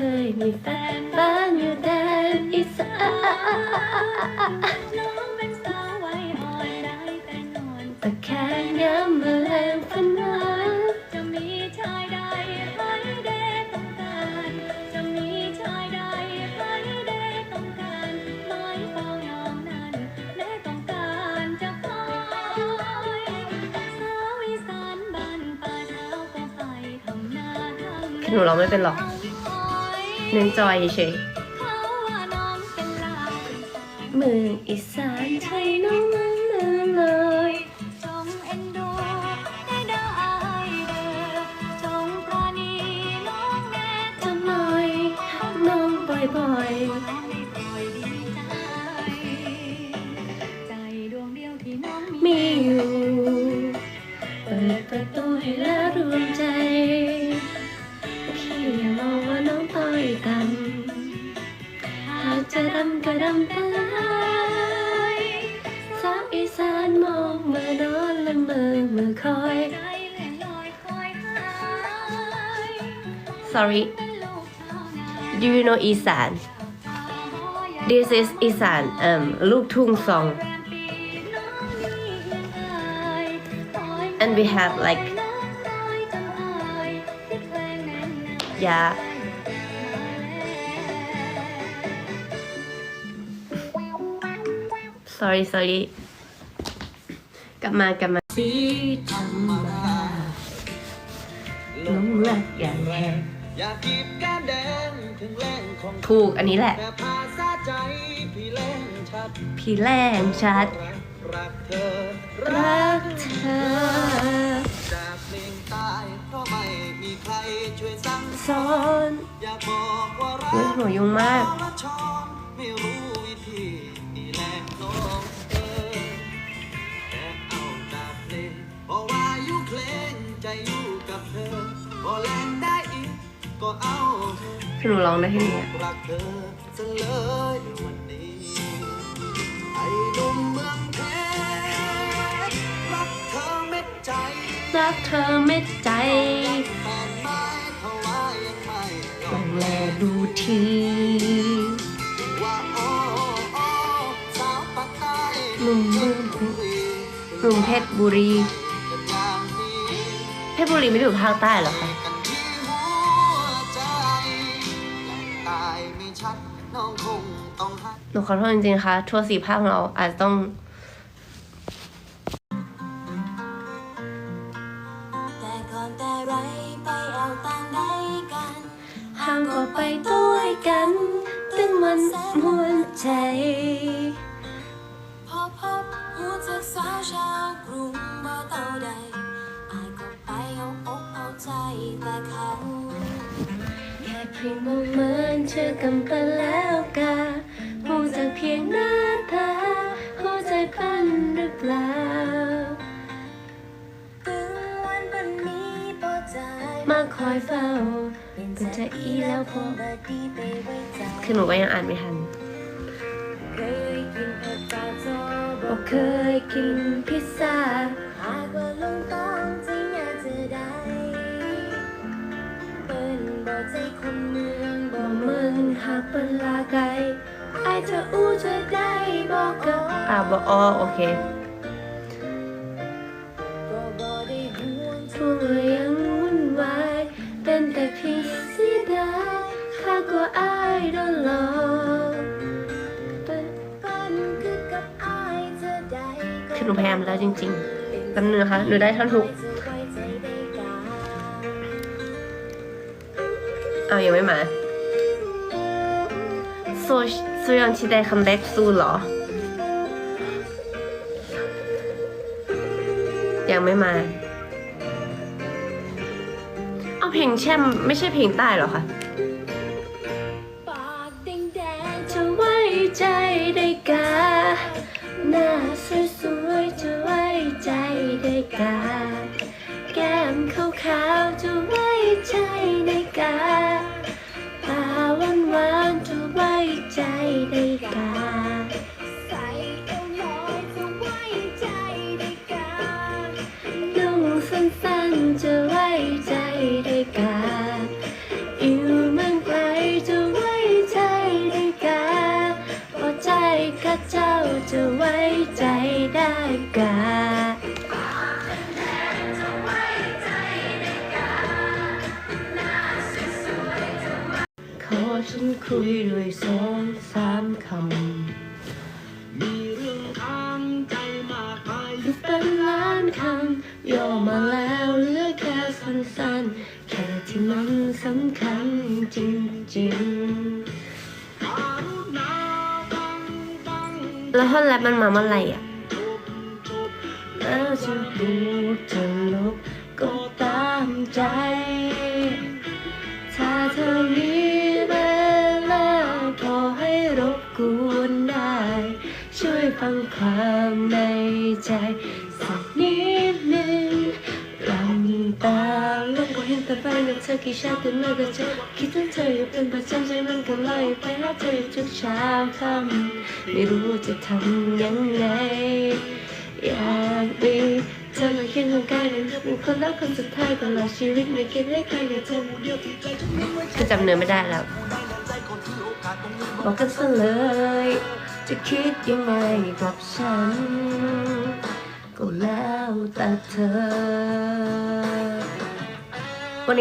เคยมีแฟนบ้านอยู่แดนอีสานน้องเป็นสาวไวัยอ่อนได้แต่นอนแต่แค่ย้ำมาแรงฝันหวานจะมีชายใดไหมเดต้องการ จะมีชายใดไหมเดต้องการไม้เฝ้าน้องนั้นเดต้องการจะคอยสาวอีสานบ้านป่าเท้าก็ไปทำนาทำ หนูเร้องไม่เป็นหรอก เน้นจอยเฉยเมืองอีสานใช่น้องนั้นเลยจงเอ็นดูได้ได้เด้อจงปราณีน้องแน่ทำหน่อยน้องบ่อยๆ sorry เป็นลูกชาวนา do you know อีสาน this is อีสาน um ลูกทุ่ง song and we have like yeah sorry sorry กลับมากลับมาสีธรรมดาหลงรักอย่างแรง อยากกีบแก้มแดงถึงแรงของถูกอันนี้แหละแต่ภาษาใจพี่แรงชัดพี่แรงชัดรักรักเธอ รักเธอจากเพลงใต้เพราะไม่มีใครช่วยสั่งสอน อยากบอกว่ารักอุ้ยหัวยุ่งมากละชอนไม่รู้วิธี เธอคือหนูร้องได้แค่นี้อะรักเธอซะเลยวันนี้ไอ้หนุ่มเมืองเพชรรักเธอเม็ดใจรักเธอเม็ดใจแฟนไม้เขาว่ายังไม่ยลออมงแลดูทีว่าโอ้โอ้สาวปากใต้หนุ่มเมืองเพชรหนุ่มเพชรบุรีกันอย่างนี้เพชรบุรีไม่ได้อยู่ภาคใต้เหรอคะ น้องคงต้องหักหนูขอโทษจริงๆค่ะทัวร์สี่ภาคของเราอาจจะต้อง แต่ก่อนแต่ไรไปเอาต่างได้กันห่างก็ไปด้วยกัน ตึงมันมวนใจ พอพบหูจากสาวชาวกรุงบ่เต่าใดอายก็ไปเอาอกเอาใจแต่เขา แค่เพียงมองเหมือนเชื่อกันไปแล้ว เฝ้าเป็นเป็นจะอีแล้วพอบดีไปไว้ใจคือหนูก็ยังอ่านไม่ทันเคยกินผัดกาดจอบอกเคยกินพิซซ่าหากว่าลงต้องจริงอยากจะได้เปิ้นบ่ใจคนเมืองบ่บอกเมืมึองงหากเป็นลาไกไอจะอู้จะได้บอกกับอ่าบอกอ๋อโอเค ริงๆแป๊บนึงนะคะหนูได้ท่อนทุกเอายังไม่มาโซโซยัง期待 comeback soon เหรอ ยังไม่มาเอาเพลงแช่มไม่ใช่เพลงใต้เหรอคะ ขาวๆจ ฉันคุยด้วยสองสามคำ มีเรื่องค้างใจมากมายอยู่เป็นล้านคำย่อมาแล้วเหลือแค่สั้นๆ แค่ที่มันสำคัญจริงกรุณาฟังฟังๆแล้วท่อนแรปมันมาเมื่อไหร่อะจบจบแล้วจะพูดจะ ช่วยฟังความในใจสักนิดหนึ่งหลับตาลงก็เห็นแต่ไฟกับเธอกี่ชาติแต่เมื่อกับเธอคิดถึงเธออยู่เป็นประจำใจมันก็ลยไปหาเธอทุกเช้าค่ำไม่รู้จะทำยังไงอยากมีเธอมาเคียงข้างกายเป็นคนรักคนสุดท้ายตลอดชีวิตไม่คิดให้ใครกับเธอเดียวที่ใจฉันไว้คือจำเนื้อไม่ได้แล้วได้แน่ใจก่อนที่โอกาสตรงนี้บอกกันซะเลย จะคิดยังไงกับฉัน ก็แล้วแต่เธอ